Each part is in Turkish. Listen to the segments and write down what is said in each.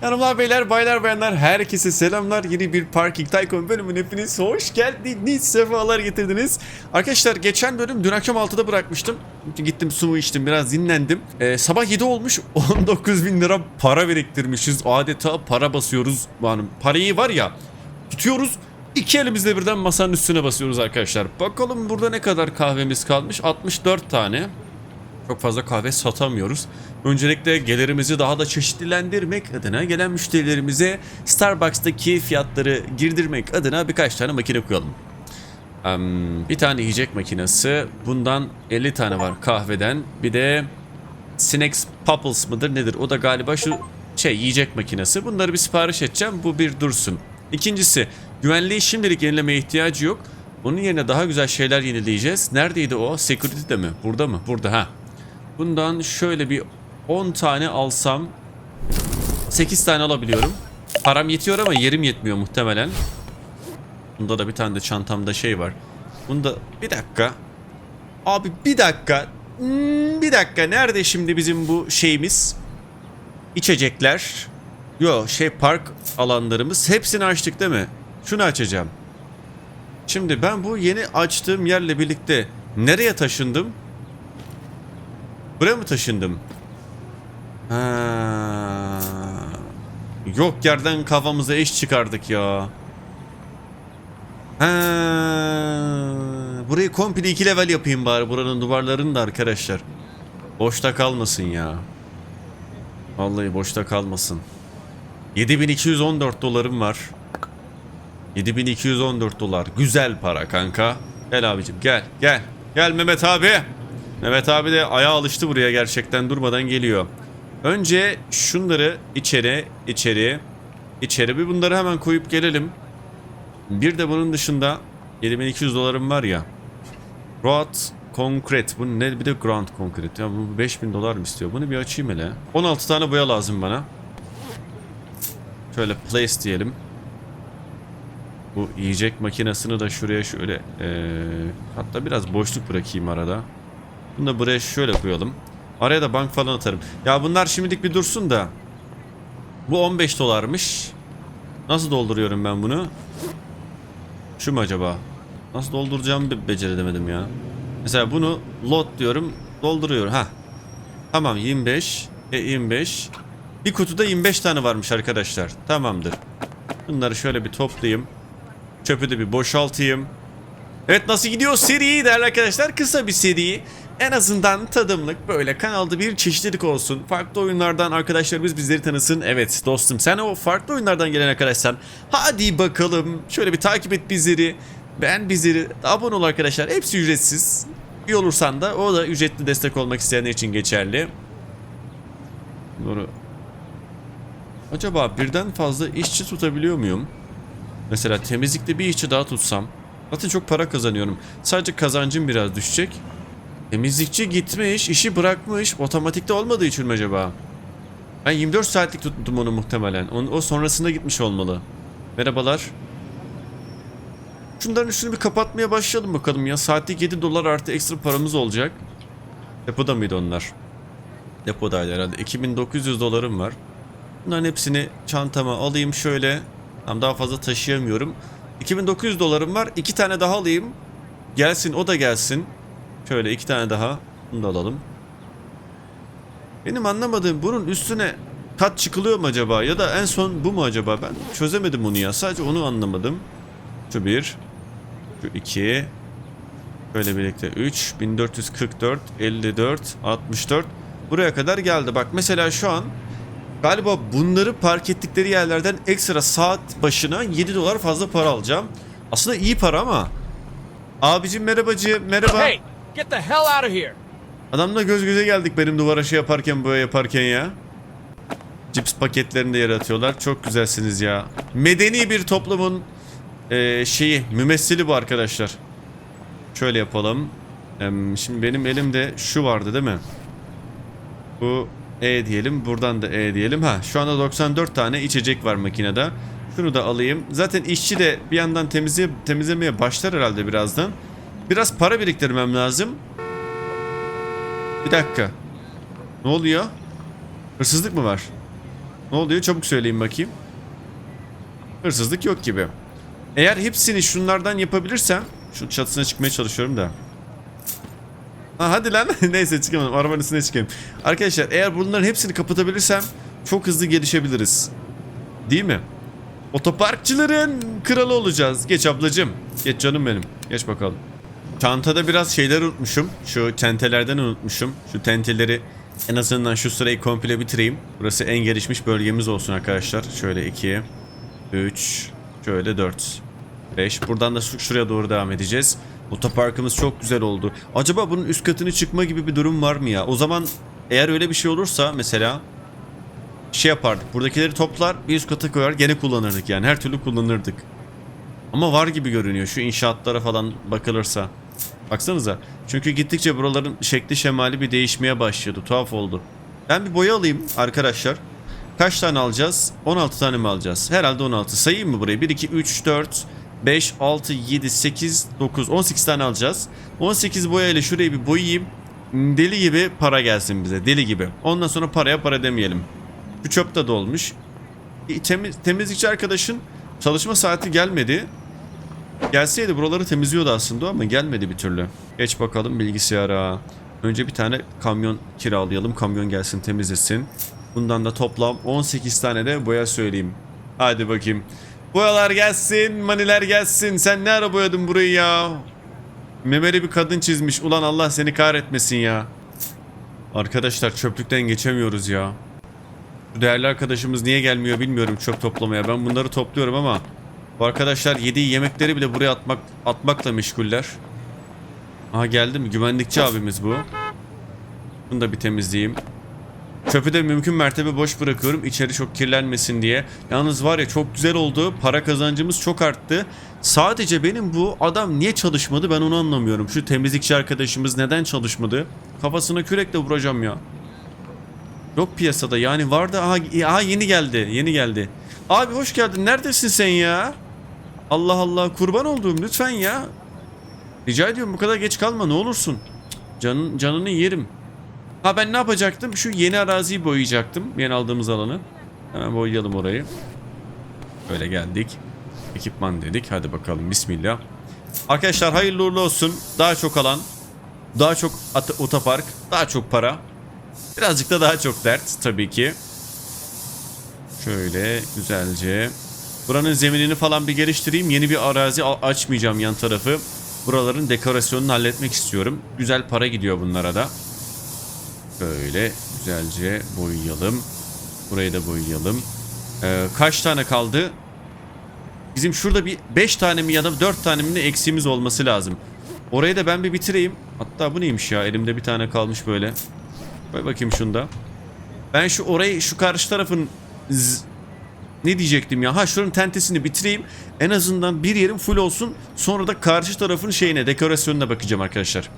Hanımlar beyler baylar bayanlar herkese selamlar. Yeni bir Parking Tycoon bölümüne hepiniz hoş geldiniz sefalar getirdiniz. Arkadaşlar geçen bölüm dün akşam 6'da bırakmıştım. Gittim su içtim biraz dinlendim. Ee, Sabah 7 olmuş 19 bin lira para biriktirmişiz. Adeta para basıyoruz. Yani Parayı var ya tutuyoruz iki elimizle birden masanın üstüne basıyoruz arkadaşlar. Bakalım burada ne kadar kahvemiz kalmış? 64 tane çok fazla kahve satamıyoruz. Öncelikle gelirimizi daha da çeşitlendirmek adına gelen müşterilerimize Starbucks'taki fiyatları girdirmek adına birkaç tane makine koyalım. Em, bir tane yiyecek makinesi. Bundan 50 tane var kahveden. Bir de Snacks Pupples mıdır nedir? O da galiba şu şey yiyecek makinesi. Bunları bir sipariş edeceğim. Bu bir dursun. İkincisi güvenliği şimdilik yenilemeye ihtiyacı yok. Onun yerine daha güzel şeyler yenileyeceğiz. Neredeydi o? Security'de mi? Burada mı? Burada ha. Bundan şöyle bir 10 tane alsam 8 tane alabiliyorum. Param yetiyor ama yerim yetmiyor muhtemelen. Bunda da bir tane de çantamda şey var. Bunda bir dakika. Abi bir dakika. Hmm, bir dakika. Nerede şimdi bizim bu şeyimiz? İçecekler. Yo şey park alanlarımız. Hepsini açtık değil mi? Şunu açacağım. Şimdi ben bu yeni açtığım yerle birlikte nereye taşındım? Buraya mı taşındım? Ha. Yok yerden kafamıza iş çıkardık ya. Ha. Burayı komple iki level yapayım bari buranın duvarlarını da arkadaşlar. Boşta kalmasın ya. Vallahi boşta kalmasın. 7214 dolarım var. 7214 dolar. Güzel para kanka. Gel abicim gel gel. Gel Mehmet abi. Mehmet abi de ayağa alıştı buraya gerçekten durmadan geliyor. Önce şunları içeri içeri içeri bir bunları hemen koyup gelelim. Bir de bunun dışında 7200 dolarım var ya. Road Concrete. Bu ne? Bir de Ground Concrete. Ya bu 5000 dolar mı istiyor? Bunu bir açayım hele. 16 tane boya lazım bana. Şöyle place diyelim. Bu yiyecek makinesini de şuraya şöyle eee, hatta biraz boşluk bırakayım arada. Bunu da buraya şöyle koyalım. Araya da bank falan atarım. Ya bunlar şimdilik bir dursun da. Bu 15 dolarmış. Nasıl dolduruyorum ben bunu? Şu mu acaba? Nasıl dolduracağımı be- beceremedim ya. Mesela bunu load diyorum. Dolduruyorum. Ha. Tamam 25. E 25. Bir kutuda 25 tane varmış arkadaşlar. Tamamdır. Bunları şöyle bir toplayayım. Çöpü de bir boşaltayım. Evet nasıl gidiyor seri değerli arkadaşlar? Kısa bir seri. En azından tadımlık böyle kanalda bir çeşitlilik olsun. Farklı oyunlardan arkadaşlarımız bizleri tanısın. Evet dostum sen o farklı oyunlardan gelen arkadaşsan hadi bakalım. Şöyle bir takip et bizleri. Ben bizleri abone ol arkadaşlar. Hepsi ücretsiz. İyi olursan da o da ücretli destek olmak isteyenler için geçerli. Doğru. Acaba birden fazla işçi tutabiliyor muyum? Mesela temizlikte bir işçi daha tutsam. Zaten çok para kazanıyorum. Sadece kazancım biraz düşecek. Temizlikçi gitmiş, işi bırakmış. Otomatikte olmadığı için mi acaba? Ben 24 saatlik tuttum onu muhtemelen. Onun, o sonrasında gitmiş olmalı. Merhabalar. Şunların üstünü bir kapatmaya başlayalım bakalım ya. Saatlik 7 dolar artı ekstra paramız olacak. Depoda mıydı onlar? Depodaydı herhalde. 2900 dolarım var. Bunların hepsini çantama alayım şöyle. Tam daha fazla taşıyamıyorum. 2900 dolarım var. İki tane daha alayım. Gelsin o da gelsin. Şöyle iki tane daha. Bunu da alalım. Benim anlamadığım bunun üstüne kat çıkılıyor mu acaba? Ya da en son bu mu acaba? Ben çözemedim bunu ya. Sadece onu anlamadım. Şu bir. Şu iki. Böyle birlikte 3. 1444. 54. 64. Buraya kadar geldi. Bak mesela şu an Galiba bunları park ettikleri yerlerden ekstra saat başına 7 dolar fazla para alacağım. Aslında iyi para ama. Abicim merhabacı merhaba. Hey, get the hell out of here! Adamla göz göze geldik benim duvara şey yaparken böyle yaparken ya. Cips paketlerini de yere atıyorlar. Çok güzelsiniz ya. Medeni bir toplumun eee, şeyi mümessili bu arkadaşlar. Şöyle yapalım. Şimdi benim elimde şu vardı değil mi? Bu E diyelim. Buradan da E diyelim. Ha şu anda 94 tane içecek var makinede. Şunu da alayım. Zaten işçi de bir yandan temizle temizlemeye başlar herhalde birazdan. Biraz para biriktirmem lazım. Bir dakika. Ne oluyor? Hırsızlık mı var? Ne oluyor? Çabuk söyleyin bakayım. Hırsızlık yok gibi. Eğer hepsini şunlardan yapabilirsem... Şu çatısına çıkmaya çalışıyorum da. Ha hadi lan. Neyse çıkamadım. Arabanın üstüne çıkayım. Arkadaşlar eğer bunların hepsini kapatabilirsem çok hızlı gelişebiliriz. Değil mi? Otoparkçıların kralı olacağız. Geç ablacım. Geç canım benim. Geç bakalım. Çantada biraz şeyler unutmuşum. Şu tentelerden unutmuşum. Şu tenteleri en azından şu sırayı komple bitireyim. Burası en gelişmiş bölgemiz olsun arkadaşlar. Şöyle 2, 3, şöyle 4, 5. Buradan da şu- şuraya doğru devam edeceğiz. Otoparkımız çok güzel oldu. Acaba bunun üst katını çıkma gibi bir durum var mı ya? O zaman eğer öyle bir şey olursa mesela şey yapardık. Buradakileri toplar bir üst kata koyar gene kullanırdık yani. Her türlü kullanırdık. Ama var gibi görünüyor şu inşaatlara falan bakılırsa. Baksanıza. Çünkü gittikçe buraların şekli şemali bir değişmeye başladı. Tuhaf oldu. Ben bir boya alayım arkadaşlar. Kaç tane alacağız? 16 tane mi alacağız? Herhalde 16. Sayayım mı burayı? 1, 2, 3, 4, 5, 6, 7, 8, 9, 18 tane alacağız. 18 boya ile şurayı bir boyayayım. Deli gibi para gelsin bize. Deli gibi. Ondan sonra paraya para demeyelim. Şu çöp de dolmuş. E, Temiz, temizlikçi arkadaşın çalışma saati gelmedi. Gelseydi buraları temizliyordu aslında ama gelmedi bir türlü. Geç bakalım bilgisayara. Önce bir tane kamyon kiralayalım. Kamyon gelsin temizlesin. Bundan da toplam 18 tane de boya söyleyeyim. Hadi bakayım. Boyalar gelsin, maniler gelsin. Sen ne ara boyadın burayı ya? Memeli bir kadın çizmiş. Ulan Allah seni kahretmesin ya. Arkadaşlar çöplükten geçemiyoruz ya. Değerli arkadaşımız niye gelmiyor bilmiyorum çöp toplamaya. Ben bunları topluyorum ama bu arkadaşlar yediği yemekleri bile buraya atmak atmakla meşguller. Aha geldi mi? Güvenlikçi abimiz bu. Bunu da bir temizleyeyim. Çöpü de mümkün mertebe boş bırakıyorum. içeri çok kirlenmesin diye. Yalnız var ya çok güzel oldu. Para kazancımız çok arttı. Sadece benim bu adam niye çalışmadı ben onu anlamıyorum. Şu temizlikçi arkadaşımız neden çalışmadı? Kafasına kürekle vuracağım ya. Yok piyasada yani vardı aha, aha yeni geldi yeni geldi. Abi hoş geldin neredesin sen ya? Allah Allah kurban olduğum lütfen ya. Rica ediyorum bu kadar geç kalma ne olursun. Canın, canını yerim. Ha ben ne yapacaktım? Şu yeni araziyi boyayacaktım. Yeni aldığımız alanı. Hemen boyayalım orayı. Böyle geldik. Ekipman dedik. Hadi bakalım bismillah. Arkadaşlar hayırlı uğurlu olsun. Daha çok alan. Daha çok otopark. Daha çok para. Birazcık da daha çok dert tabii ki. Şöyle güzelce. Buranın zeminini falan bir geliştireyim. Yeni bir arazi açmayacağım yan tarafı. Buraların dekorasyonunu halletmek istiyorum. Güzel para gidiyor bunlara da. Böyle güzelce boyayalım. Burayı da boyayalım. Ee, kaç tane kaldı? Bizim şurada bir 5 tane mi ya da 4 tane mi eksiğimiz olması lazım. Orayı da ben bir bitireyim. Hatta bu neymiş ya? Elimde bir tane kalmış böyle. Koy bakayım şunda. Ben şu orayı şu karşı tarafın ne diyecektim ya? Ha şuranın tentesini bitireyim. En azından bir yerim full olsun. Sonra da karşı tarafın şeyine dekorasyonuna bakacağım arkadaşlar.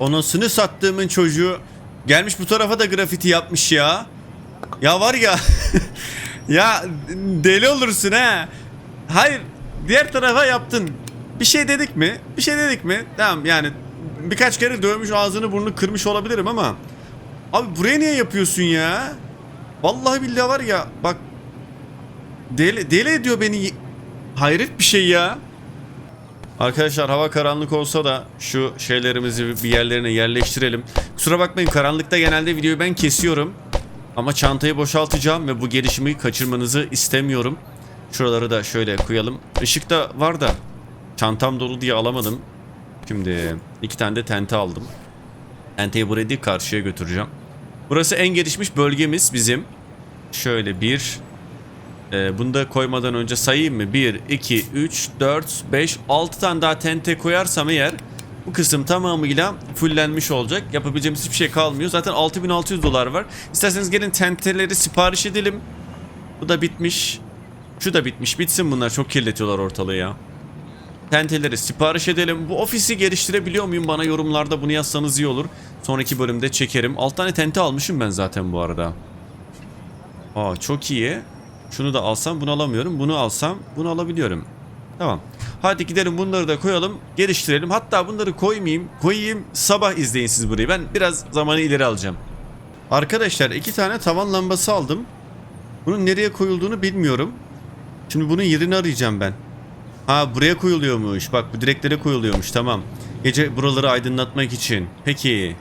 Onasını sattığımın çocuğu gelmiş bu tarafa da grafiti yapmış ya. Ya var ya. ya deli olursun ha. Hayır diğer tarafa yaptın. Bir şey dedik mi? Bir şey dedik mi? Tamam yani birkaç kere dövmüş ağzını burnunu kırmış olabilirim ama Abi buraya niye yapıyorsun ya? Vallahi billahi var ya bak deli, deli ediyor beni. Hayret bir şey ya. Arkadaşlar hava karanlık olsa da şu şeylerimizi bir yerlerine yerleştirelim. Kusura bakmayın karanlıkta genelde videoyu ben kesiyorum. Ama çantayı boşaltacağım ve bu gelişimi kaçırmanızı istemiyorum. Şuraları da şöyle koyalım. Işık da var da çantam dolu diye alamadım. Şimdi iki tane de tente aldım. Tenteyi buraya değil karşıya götüreceğim. Burası en gelişmiş bölgemiz bizim. Şöyle bir. Ee, bunu da koymadan önce sayayım mı? 1, 2, 3, 4, 5, 6 tane daha tente koyarsam eğer bu kısım tamamıyla fullenmiş olacak. Yapabileceğimiz hiçbir şey kalmıyor. Zaten 6600 dolar var. İsterseniz gelin tenteleri sipariş edelim. Bu da bitmiş. Şu da bitmiş. Bitsin bunlar. Çok kirletiyorlar ortalığı ya. Tenteleri sipariş edelim. Bu ofisi geliştirebiliyor muyum? Bana yorumlarda bunu yazsanız iyi olur. Sonraki bölümde çekerim. 6 tane tente almışım ben zaten bu arada. Aa çok iyi. Şunu da alsam bunu alamıyorum. Bunu alsam bunu alabiliyorum. Tamam. Hadi gidelim bunları da koyalım. Geliştirelim. Hatta bunları koymayayım. Koyayım. Sabah izleyin siz burayı. Ben biraz zamanı ileri alacağım. Arkadaşlar iki tane tavan lambası aldım. Bunun nereye koyulduğunu bilmiyorum. Şimdi bunun yerini arayacağım ben. Ha buraya koyuluyormuş. Bak bu direklere koyuluyormuş. Tamam. Gece buraları aydınlatmak için. Peki.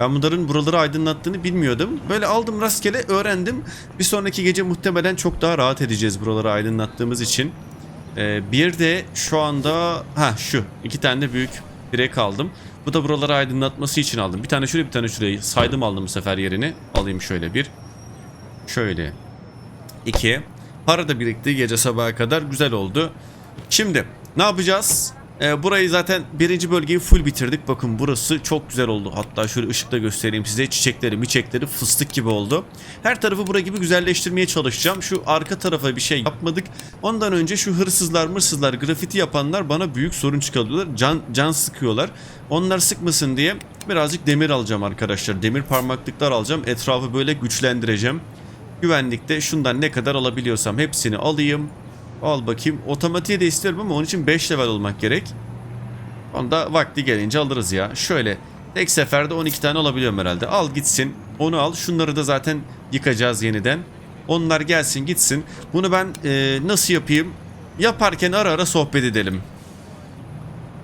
Ben bunların buraları aydınlattığını bilmiyordum. Böyle aldım rastgele öğrendim. Bir sonraki gece muhtemelen çok daha rahat edeceğiz buraları aydınlattığımız için. Ee, bir de şu anda ha şu iki tane de büyük direk aldım. Bu da buraları aydınlatması için aldım. Bir tane şuraya bir tane şuraya saydım aldım bu sefer yerini. Alayım şöyle bir. Şöyle. iki. Para da birikti gece sabaha kadar güzel oldu. Şimdi ne yapacağız? Ee, burayı zaten birinci bölgeyi full bitirdik. Bakın burası çok güzel oldu. Hatta şöyle ışıkla göstereyim size. Çiçekleri, miçekleri fıstık gibi oldu. Her tarafı bura gibi güzelleştirmeye çalışacağım. Şu arka tarafa bir şey yapmadık. Ondan önce şu hırsızlar, mırsızlar, grafiti yapanlar bana büyük sorun çıkarıyorlar. Can, can sıkıyorlar. Onlar sıkmasın diye birazcık demir alacağım arkadaşlar. Demir parmaklıklar alacağım. Etrafı böyle güçlendireceğim. Güvenlikte şundan ne kadar alabiliyorsam hepsini alayım. Al bakayım. Otomatiğe de istiyorum ama onun için 5 level olmak gerek. Onu da vakti gelince alırız ya. Şöyle tek seferde 12 tane alabiliyorum herhalde. Al gitsin. Onu al. Şunları da zaten yıkacağız yeniden. Onlar gelsin gitsin. Bunu ben e, nasıl yapayım? Yaparken ara ara sohbet edelim.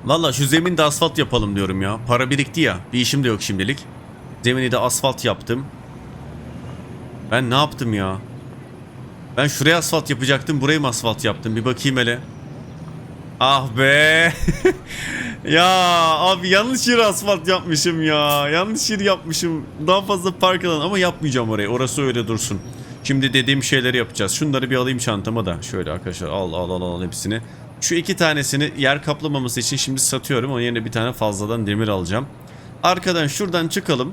Valla şu zeminde asfalt yapalım diyorum ya. Para birikti ya. Bir işim de yok şimdilik. Zemini de asfalt yaptım. Ben ne yaptım ya? Ben şuraya asfalt yapacaktım. Burayı mı asfalt yaptım? Bir bakayım hele. Ah be. ya abi yanlış yere asfalt yapmışım ya. Yanlış yer yapmışım. Daha fazla park alan ama yapmayacağım orayı. Orası öyle dursun. Şimdi dediğim şeyleri yapacağız. Şunları bir alayım çantama da. Şöyle arkadaşlar al al al al hepsini. Şu iki tanesini yer kaplamaması için şimdi satıyorum. Onun yerine bir tane fazladan demir alacağım. Arkadan şuradan çıkalım.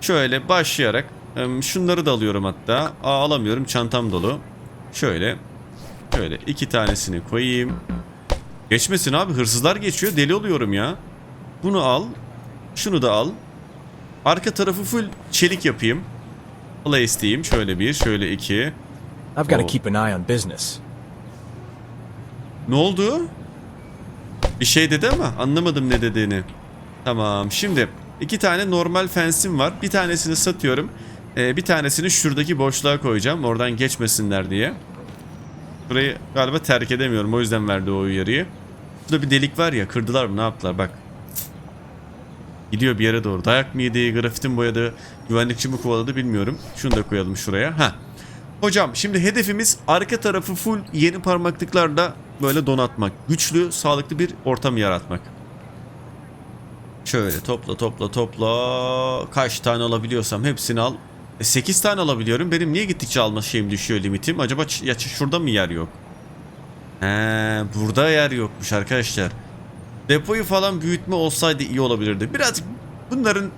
Şöyle başlayarak şunları da alıyorum hatta. Aa, alamıyorum çantam dolu. Şöyle. Şöyle iki tanesini koyayım. Geçmesin abi hırsızlar geçiyor deli oluyorum ya. Bunu al. Şunu da al. Arka tarafı full çelik yapayım. Place diyeyim. Şöyle bir, şöyle iki. I've got to Oh. keep an eye on business. Ne oldu? Bir şey dedi ama anlamadım ne dediğini. Tamam şimdi iki tane normal fensim var. Bir tanesini satıyorum. Ee, bir tanesini şuradaki boşluğa koyacağım. Oradan geçmesinler diye. Burayı galiba terk edemiyorum. O yüzden verdi o uyarıyı. Burada bir delik var ya kırdılar mı ne yaptılar bak. Gidiyor bir yere doğru. Dayak mı yedi, grafiti mi boyadı, güvenlikçi mi kovaladı bilmiyorum. Şunu da koyalım şuraya. Ha. Hocam şimdi hedefimiz arka tarafı full yeni parmaklıklarla böyle donatmak. Güçlü, sağlıklı bir ortam yaratmak. Şöyle topla topla topla. Kaç tane alabiliyorsam hepsini al. E, 8 tane alabiliyorum. Benim niye gittikçe alma şeyim düşüyor limitim? Acaba ya şurada mı yer yok? He, burada yer yokmuş arkadaşlar. Depoyu falan büyütme olsaydı iyi olabilirdi. Birazcık bunların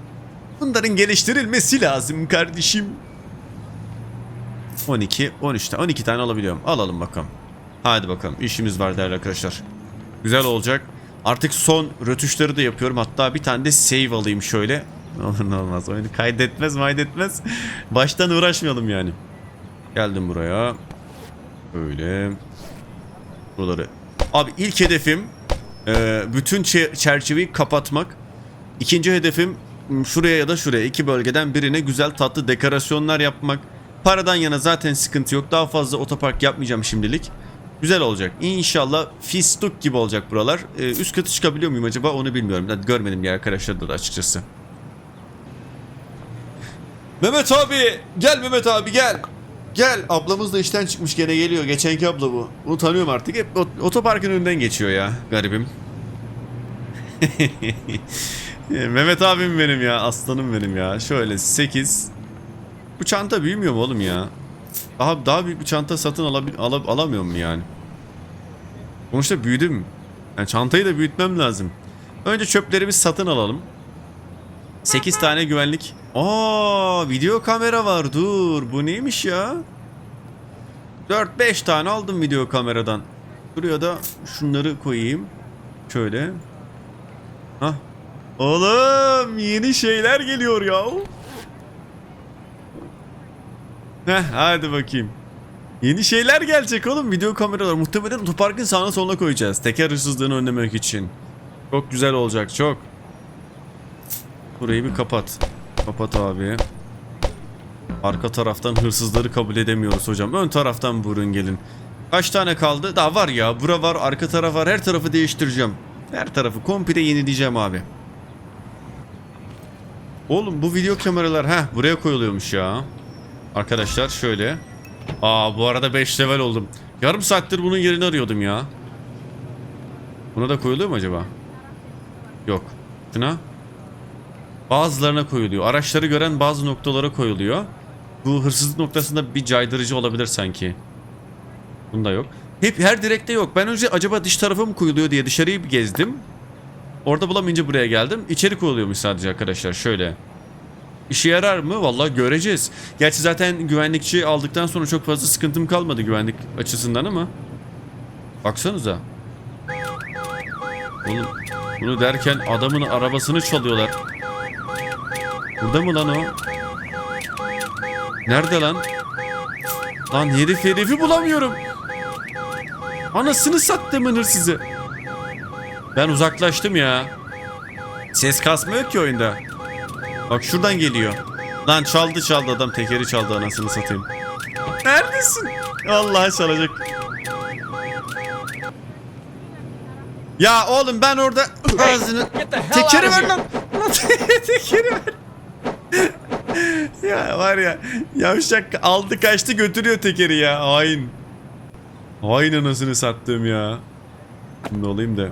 bunların geliştirilmesi lazım kardeşim. 12, 13 tane, 12 tane alabiliyorum. Alalım bakalım. Hadi bakalım. İşimiz var değerli arkadaşlar. Güzel olacak. Artık son rötuşları da yapıyorum. Hatta bir tane de save alayım şöyle. Ne olur ne olmaz. Oyunu kaydetmez kaydetmez. Baştan uğraşmayalım yani. Geldim buraya. Böyle. Buraları. Abi ilk hedefim e, bütün çe- çerçeveyi kapatmak. İkinci hedefim şuraya ya da şuraya iki bölgeden birine güzel tatlı dekorasyonlar yapmak. Paradan yana zaten sıkıntı yok. Daha fazla otopark yapmayacağım şimdilik. Güzel olacak. İnşallah fistuk gibi olacak buralar. Ee, üst katı çıkabiliyor muyum acaba onu bilmiyorum. Ben görmedim ya arkadaşlar da açıkçası. Mehmet abi gel Mehmet abi gel. Gel ablamız da işten çıkmış gene geliyor. Geçenki abla bu. Bunu tanıyorum artık. Hep ot- otoparkın önünden geçiyor ya garibim. Mehmet abim benim ya. Aslanım benim ya. Şöyle 8. Bu çanta büyümüyor mu oğlum ya? Daha daha büyük bir çanta satın alabil, ala- alamıyor mu yani? Sonuçta büyüdüm. Yani çantayı da büyütmem lazım. Önce çöplerimizi satın alalım. 8 tane güvenlik. Aa, video kamera var. Dur, bu neymiş ya? 4-5 tane aldım video kameradan. Buraya da şunları koyayım. Şöyle. Hah. Oğlum yeni şeyler geliyor ya. Heh, hadi bakayım. Yeni şeyler gelecek oğlum. Video kameralar muhtemelen otoparkın sağına soluna koyacağız. Teker hırsızlığını önlemek için. Çok güzel olacak çok. Burayı bir kapat. Kapat abi. Arka taraftan hırsızları kabul edemiyoruz hocam. Ön taraftan vurun gelin. Kaç tane kaldı? Daha var ya. Bura var, arka taraf var. Her tarafı değiştireceğim. Her tarafı komple yenileyeceğim abi. Oğlum bu video kameralar ha buraya koyuluyormuş ya. Arkadaşlar şöyle. Aa bu arada 5 level oldum. Yarım saattir bunun yerini arıyordum ya. Buna da koyuluyor mu acaba? Yok. Şuna. Bazılarına koyuluyor. Araçları gören bazı noktalara koyuluyor. Bu hırsızlık noktasında bir caydırıcı olabilir sanki. Bunda yok. Hep her direkte yok. Ben önce acaba dış tarafa mı koyuluyor diye dışarıyı bir gezdim. Orada bulamayınca buraya geldim. İçeri koyuluyormuş sadece arkadaşlar. Şöyle. İşe yarar mı? Vallahi göreceğiz. Gerçi zaten güvenlikçi aldıktan sonra çok fazla sıkıntım kalmadı güvenlik açısından ama. Baksanıza. Oğlum bunu derken adamın arabasını çalıyorlar. Burada mı lan o? Nerede lan? Lan herif herifi bulamıyorum. Anasını sattımın hırsızı. Ben uzaklaştım ya. Ses kasmıyor ki oyunda. Bak şuradan geliyor. Lan çaldı çaldı adam tekeri çaldı anasını satayım. Neredesin? Vallahi çalacak. Ya oğlum ben orada ağzını Get the hell tekeri ver. Lan tekeri ver. Ya var ya yavşak aldı kaçtı götürüyor tekeri ya hain. Hain anasını sattım ya. Şimdi olayım da.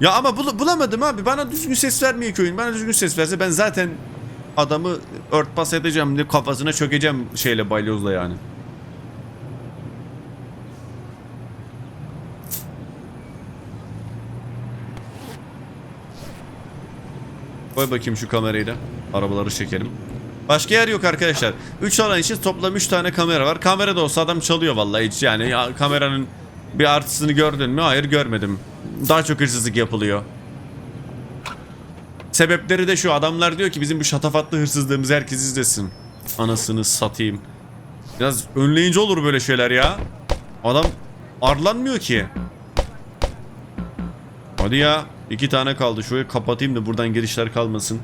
Ya ama bul- bulamadım abi. Bana düzgün ses vermiyor ki oyun. Bana düzgün ses verse ben zaten adamı örtbas edeceğim. de Kafasına çökeceğim şeyle balyozla yani. Koy bakayım şu kamerayı da. Arabaları çekelim. Başka yer yok arkadaşlar. 3 alan için toplam 3 tane kamera var. Kamera da olsa adam çalıyor vallahi hiç yani ya, kameranın bir artısını gördün mü? Hayır görmedim. Daha çok hırsızlık yapılıyor. Sebepleri de şu adamlar diyor ki bizim bu şatafatlı hırsızlığımızı herkes izlesin. Anasını satayım. Biraz önleyici olur böyle şeyler ya. Adam arlanmıyor ki. Hadi ya. iki tane kaldı. Şöyle kapatayım da buradan girişler kalmasın.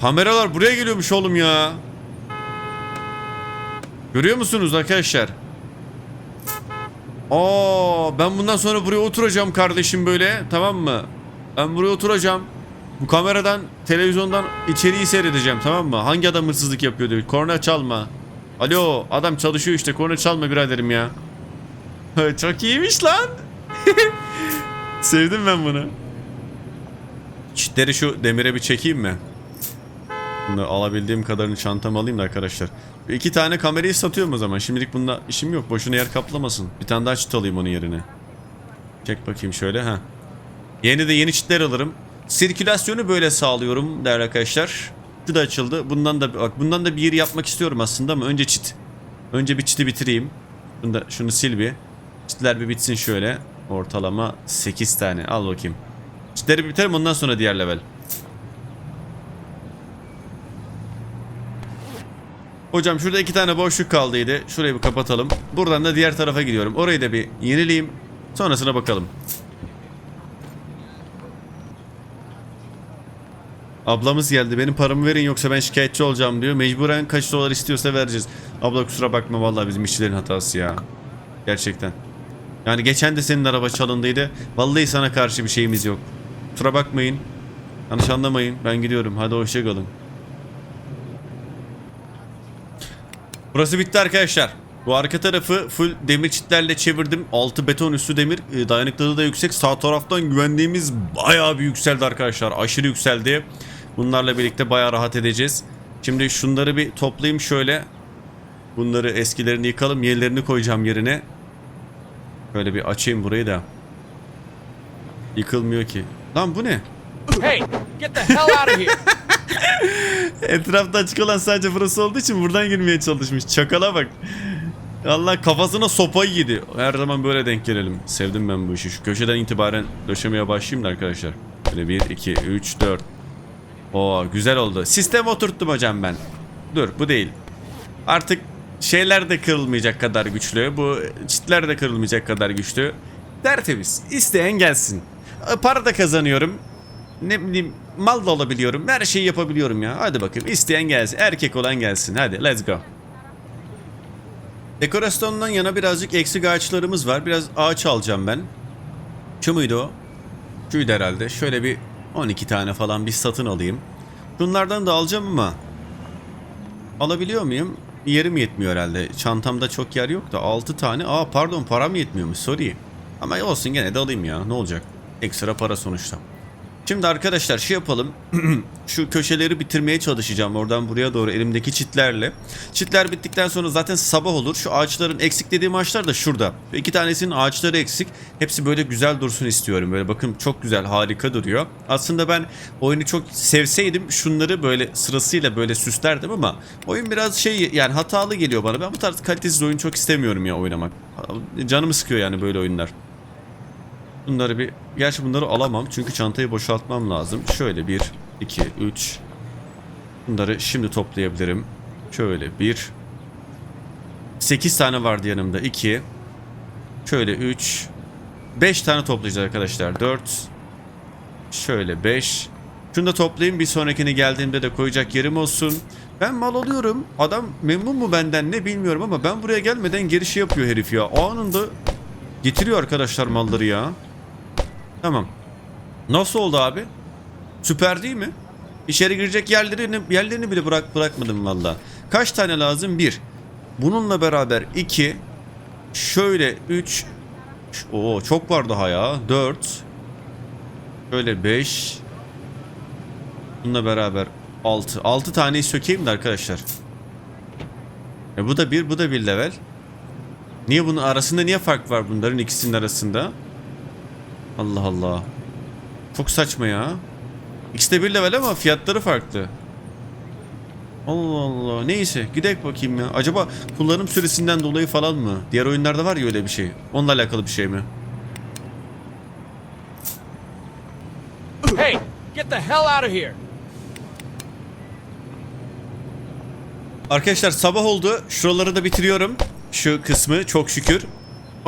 Kameralar buraya geliyormuş oğlum ya. Görüyor musunuz arkadaşlar? Aa, ben bundan sonra buraya oturacağım kardeşim böyle. Tamam mı? Ben buraya oturacağım. Bu kameradan, televizyondan içeriği seyredeceğim tamam mı? Hangi adam hırsızlık yapıyor diyor. Korna çalma. Alo adam çalışıyor işte korna çalma biraderim ya. Çok iyiymiş lan. Sevdim ben bunu. Çitleri şu demire bir çekeyim mi? Bunu alabildiğim kadarını çantama alayım da arkadaşlar. İki tane kamerayı satıyorum o zaman. Şimdilik bunda işim yok. Boşuna yer kaplamasın. Bir tane daha çit alayım onun yerine. Çek bakayım şöyle ha. Yeni de yeni çitler alırım. Sirkülasyonu böyle sağlıyorum değerli arkadaşlar. Şu da açıldı. Bundan da bak bundan da bir yeri yapmak istiyorum aslında ama önce çit. Önce bir çiti bitireyim. Bunu da şunu sil bir. Çitler bir bitsin şöyle. Ortalama 8 tane. Al bakayım. Çitleri bir bitirelim ondan sonra diğer level. Hocam şurada iki tane boşluk kaldıydı. Şurayı bir kapatalım. Buradan da diğer tarafa gidiyorum. Orayı da bir yenileyim. Sonrasına bakalım. Ablamız geldi. Benim paramı verin yoksa ben şikayetçi olacağım diyor. Mecburen kaç dolar istiyorsa vereceğiz. Abla kusura bakma vallahi bizim işçilerin hatası ya. Gerçekten. Yani geçen de senin araba çalındıydı. Vallahi sana karşı bir şeyimiz yok. Kusura bakmayın. Yanlış anlamayın. Ben gidiyorum. Hadi hoşçakalın. Burası bitti arkadaşlar. Bu arka tarafı full demir çitlerle çevirdim. Altı beton üstü demir. E, dayanıklılığı da yüksek. Sağ taraftan güvenliğimiz bayağı bir yükseldi arkadaşlar. Aşırı yükseldi. Bunlarla birlikte bayağı rahat edeceğiz. Şimdi şunları bir toplayayım şöyle. Bunları eskilerini yıkalım. Yenilerini koyacağım yerine. Böyle bir açayım burayı da. Yıkılmıyor ki. Lan bu ne? Hey, get the hell out of here. Etrafta açık olan sadece burası olduğu için buradan girmeye çalışmış. Çakala bak. Allah kafasına sopayı yedi. Her zaman böyle denk gelelim. Sevdim ben bu işi. Şu köşeden itibaren döşemeye başlayayım da arkadaşlar. Böyle 1, 2, 3, 4. Oo güzel oldu. Sistem oturttum hocam ben. Dur bu değil. Artık şeyler de kırılmayacak kadar güçlü. Bu çitler de kırılmayacak kadar güçlü. Tertemiz. İsteyen gelsin. Para da kazanıyorum. Ne bileyim mal da alabiliyorum. Her şeyi yapabiliyorum ya. Hadi bakayım. İsteyen gelsin. Erkek olan gelsin. Hadi let's go. Dekorasyondan yana birazcık eksik ağaçlarımız var. Biraz ağaç alacağım ben. Şu muydu o? Şuydu herhalde. Şöyle bir 12 tane falan bir satın alayım. Bunlardan da alacağım ama alabiliyor muyum? Yerim yetmiyor herhalde. Çantamda çok yer yok da 6 tane. Aa pardon param yetmiyormuş sorry. Ama olsun gene de alayım ya ne olacak. Ekstra para sonuçta. Şimdi arkadaşlar şey yapalım. Şu köşeleri bitirmeye çalışacağım oradan buraya doğru elimdeki çitlerle. Çitler bittikten sonra zaten sabah olur. Şu ağaçların eksik dediğim ağaçlar da şurada. İki tanesinin ağaçları eksik. Hepsi böyle güzel dursun istiyorum. Böyle bakın çok güzel harika duruyor. Aslında ben oyunu çok sevseydim şunları böyle sırasıyla böyle süslerdim ama oyun biraz şey yani hatalı geliyor bana. Ben bu tarz kalitesiz oyun çok istemiyorum ya oynamak. Canımı sıkıyor yani böyle oyunlar. Bunları bir... Gerçi bunları alamam çünkü çantayı boşaltmam lazım. Şöyle bir, iki, üç. Bunları şimdi toplayabilirim. Şöyle bir. Sekiz tane vardı yanımda. iki. Şöyle üç. Beş tane toplayacağız arkadaşlar. Dört. Şöyle beş. Şunu da toplayayım bir sonrakini geldiğimde de koyacak yerim olsun. Ben mal alıyorum. Adam memnun mu benden ne bilmiyorum ama ben buraya gelmeden girişi yapıyor herif ya. Anında getiriyor arkadaşlar malları ya. Tamam. Nasıl oldu abi? Süper değil mi? İçeri girecek yerlerini yerlerini bile bırak bırakmadım valla. Kaç tane lazım? Bir. Bununla beraber iki. Şöyle üç. Oo çok var daha ya. Dört. Şöyle beş. Bununla beraber altı. Altı taneyi sökeyim de arkadaşlar. E bu da bir, bu da bir level. Niye bunun arasında niye fark var bunların ikisinin arasında? Allah Allah. Çok saçma ya. İkisi de bir level ama fiyatları farklı. Allah Allah. Neyse gidek bakayım ya. Acaba kullanım süresinden dolayı falan mı? Diğer oyunlarda var ya öyle bir şey. Onunla alakalı bir şey mi? Hey, get the hell out of here. Arkadaşlar sabah oldu. Şuraları da bitiriyorum. Şu kısmı çok şükür.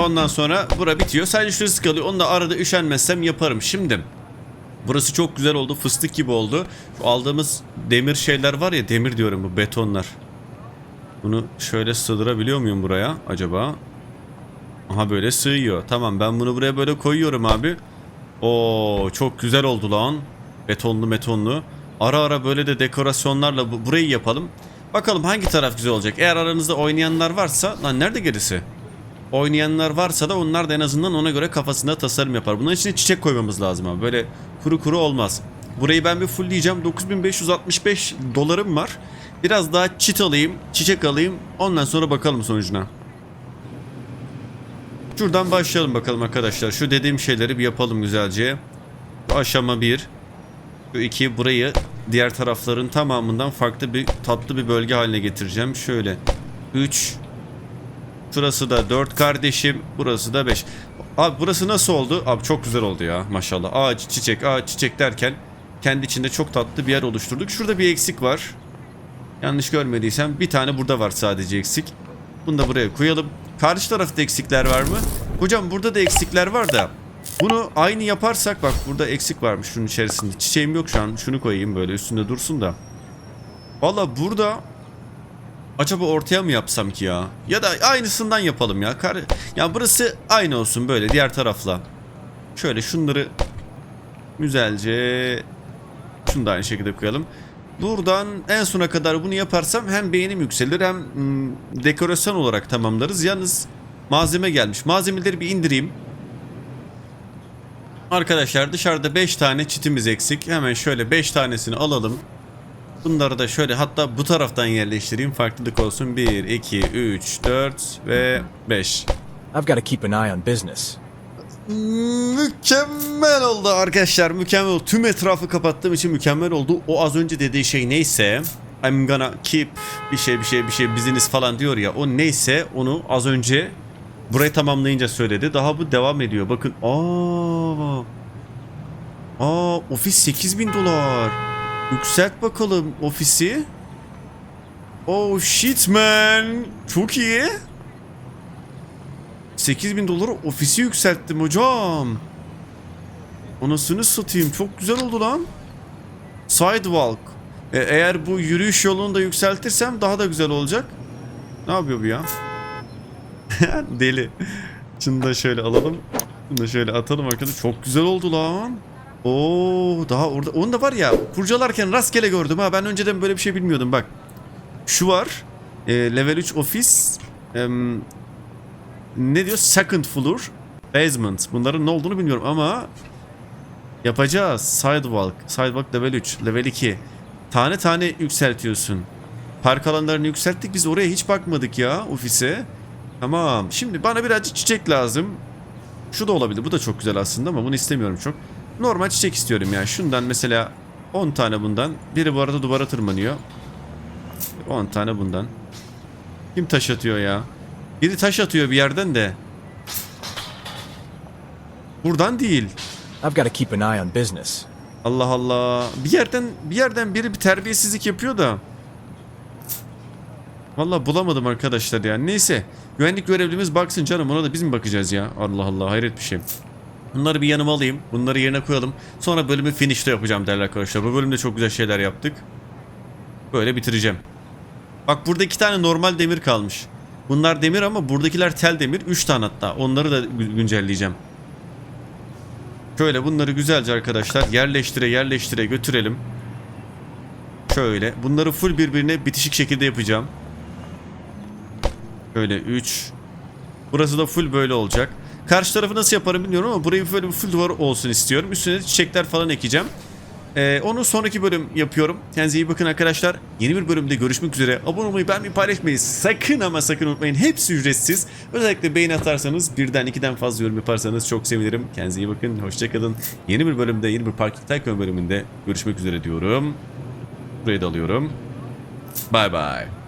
Ondan sonra bura bitiyor. Sadece şurası kalıyor. Onu da arada üşenmezsem yaparım. Şimdi burası çok güzel oldu. Fıstık gibi oldu. Şu aldığımız demir şeyler var ya demir diyorum bu betonlar. Bunu şöyle sığdırabiliyor muyum buraya acaba? Aha böyle sığıyor. Tamam ben bunu buraya böyle koyuyorum abi. Oo çok güzel oldu lan. Betonlu metonlu. Ara ara böyle de dekorasyonlarla bu, burayı yapalım. Bakalım hangi taraf güzel olacak. Eğer aranızda oynayanlar varsa... Lan nerede gerisi? Oynayanlar varsa da onlar da en azından ona göre kafasında tasarım yapar. Bunun için çiçek koymamız lazım abi. Böyle kuru kuru olmaz. Burayı ben bir fullleyeceğim. 9565 dolarım var. Biraz daha çit alayım, çiçek alayım. Ondan sonra bakalım sonucuna. Şuradan başlayalım bakalım arkadaşlar. Şu dediğim şeyleri bir yapalım güzelce. Bu aşama 1. Şu 2 burayı diğer tarafların tamamından farklı bir tatlı bir bölge haline getireceğim. Şöyle 3 Şurası da 4 kardeşim. Burası da 5. Abi burası nasıl oldu? Abi çok güzel oldu ya maşallah. Ağaç, çiçek, ağaç, çiçek derken kendi içinde çok tatlı bir yer oluşturduk. Şurada bir eksik var. Yanlış görmediysem bir tane burada var sadece eksik. Bunu da buraya koyalım. Karşı tarafta eksikler var mı? Hocam burada da eksikler var da. Bunu aynı yaparsak bak burada eksik varmış şunun içerisinde. Çiçeğim yok şu an. Şunu koyayım böyle üstünde dursun da. Valla burada acaba ortaya mı yapsam ki ya? Ya da aynısından yapalım ya. Kar ya burası aynı olsun böyle diğer tarafla. Şöyle şunları güzelce şunu da aynı şekilde koyalım. Buradan en sona kadar bunu yaparsam hem beğenim yükselir hem mm, dekorasyon olarak tamamlarız. Yalnız malzeme gelmiş. Malzemeleri bir indireyim. Arkadaşlar dışarıda 5 tane çitimiz eksik. Hemen şöyle 5 tanesini alalım. Bunları da şöyle hatta bu taraftan yerleştireyim. Farklılık olsun. 1, 2, 3, 4 ve 5. I've got to keep an eye on business. Mükemmel oldu arkadaşlar. Mükemmel oldu. Tüm etrafı kapattığım için mükemmel oldu. O az önce dediği şey neyse I'm gonna keep bir şey bir şey bir şey business falan diyor ya. O neyse onu az önce burayı tamamlayınca söyledi. Daha bu devam ediyor. Bakın. Aa. Aa ofis 8000 dolar. Yükselt bakalım ofisi. Oh shit man. Çok iyi. 8000 dolara ofisi yükselttim hocam. Anasını satayım. Çok güzel oldu lan. Sidewalk. E, eğer bu yürüyüş yolunu da yükseltirsem daha da güzel olacak. Ne yapıyor bu ya? Deli. Şunu da şöyle alalım. Bunu da şöyle atalım arkadaşlar. Çok güzel oldu lan. Oo daha orada. Onu da var ya kurcalarken rastgele gördüm ha. Ben önceden böyle bir şey bilmiyordum bak. Şu var. E, level 3 ofis. Em, ne diyor? Second floor. Basement. Bunların ne olduğunu bilmiyorum ama yapacağız. Sidewalk. Sidewalk level 3. Level 2. Tane tane yükseltiyorsun. Park alanlarını yükselttik. Biz oraya hiç bakmadık ya ofise. Tamam. Şimdi bana birazcık çiçek lazım. Şu da olabilir. Bu da çok güzel aslında ama bunu istemiyorum çok. Normal çiçek istiyorum ya. Şundan mesela 10 tane bundan. Biri bu arada duvara tırmanıyor. 10 tane bundan. Kim taş atıyor ya? Biri taş atıyor bir yerden de. Buradan değil. I've got to keep an eye on business. Allah Allah. Bir yerden bir yerden biri bir terbiyesizlik yapıyor da. Vallahi bulamadım arkadaşlar ya. Neyse. Güvenlik görevlimiz baksın canım. Ona da biz mi bakacağız ya? Allah Allah hayret bir şey. Bunları bir yanıma alayım. Bunları yerine koyalım. Sonra bölümü finish'te yapacağım değerli arkadaşlar. Bu bölümde çok güzel şeyler yaptık. Böyle bitireceğim. Bak burada iki tane normal demir kalmış. Bunlar demir ama buradakiler tel demir. Üç tane hatta. Onları da gü- güncelleyeceğim. Şöyle bunları güzelce arkadaşlar yerleştire yerleştire götürelim. Şöyle bunları full birbirine bitişik şekilde yapacağım. Şöyle 3. Burası da full böyle olacak. Karşı tarafı nasıl yaparım bilmiyorum ama burayı böyle bir full duvar olsun istiyorum. Üstüne çiçekler falan ekeceğim. Ee, onu sonraki bölüm yapıyorum. Kendinize iyi bakın arkadaşlar. Yeni bir bölümde görüşmek üzere. Abone olmayı, beğenmeyi, paylaşmayı sakın ama sakın unutmayın. Hepsi ücretsiz. Özellikle beğeni atarsanız, birden ikiden fazla yorum yaparsanız çok sevinirim. Kendinize iyi bakın. Hoşçakalın. Yeni bir bölümde, yeni bir Parking Tycoon bölümünde görüşmek üzere diyorum. Burayı da alıyorum. Bye bye.